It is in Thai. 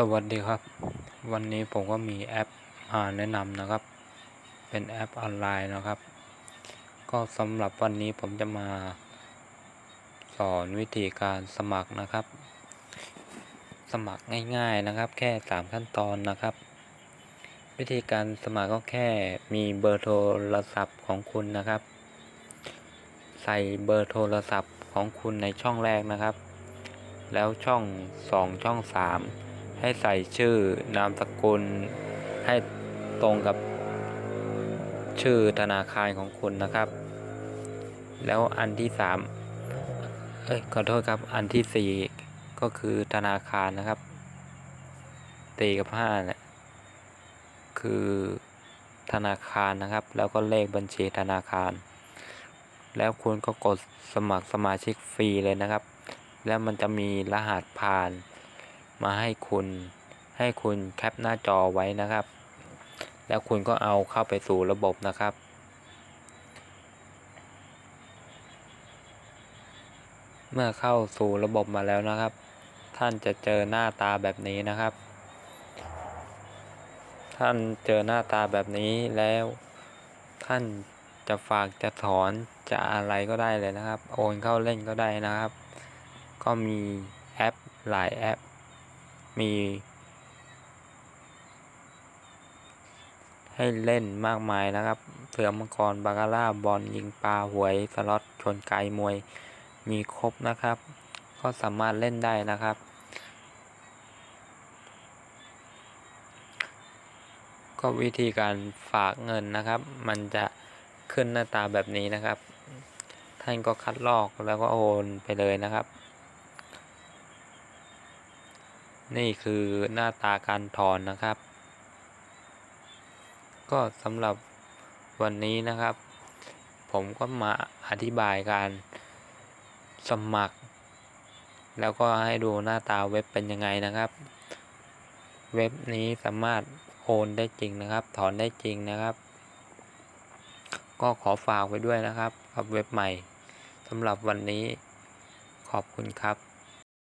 สวัสดีครับ วันนี้ผมก็มีแอปมาแนะนำนะครับ เป็นแอปออนไลน์นะครับ ก็สำหรับวันนี้ผมจะมาสอนวิธีการสมัครนะครับ สมัครง่าย ๆนะครับ แค่สามขั้นตอนนะครับ วิธีการสมัครก็แค่มีเบอร์โทรศัพท์ของคุณนะครับ ใส่เบอร์โทรศัพท์ของคุณในช่องแรกนะครับ แล้วช่องสองช่องสาม ให้ใส่ชื่อนามสกุล ให้ตรงกับชื่อธนาคารของคุณนะครับ แล้วอันที่สามเอ้ยขอโทษครับอันที่สี่ก็คือธนาคารนะครับตีกับห้าเนี่ยคือธนาคารนะครับ แล้วก็เลขบัญชีธนาคาร แล้วคุณก็กดสมัครสมาชิกฟรีเลยนะครับ แล้วมันจะมีรหัสผ่าน มาให้คุณ ให้คุณแคปหน้าจอไว้นะครับ แล้วคุณก็เอาเข้าไปสู่ระบบนะครับ เมื่อเข้าสู่ระบบมาแล้วนะครับ ท่านจะเจอหน้าตาแบบนี้นะครับ ท่านเจอหน้าตาแบบนี้แล้ว ท่านจะฝากจะถอนจะอะไรก็ได้เลยนะครับ โอนเข้าเล่นก็ได้นะครับ ก็มีแอปหลายแอป มี ให้เล่นมากมายนะครับเสือมังกรบาคาร่าบอลยิงปลาหวยสล็อตชนไกมวยมีครบนะครับ ก็สามารถเล่นได้นะครับ ก็วิธีการฝากเงินนะครับ มันจะขึ้นหน้าตาแบบนี้นะครับ ท่านก็คัดลอกแล้วก็โอนไปเลยนะครับ นี่คือหน้าตาการถอนนะครับ ก็สำหรับวันนี้นะครับ ผมก็มาอธิบายการสมัคร แล้วก็ให้ดูหน้าตาเว็บเป็นยังไงนะครับ เว็บนี้สามารถโอนได้จริงนะครับ ถอนได้จริงนะครับ ก็ขอฝากไว้ด้วยนะครับ กับเว็บใหม่สำหรับวันนี้ขอบคุณครับ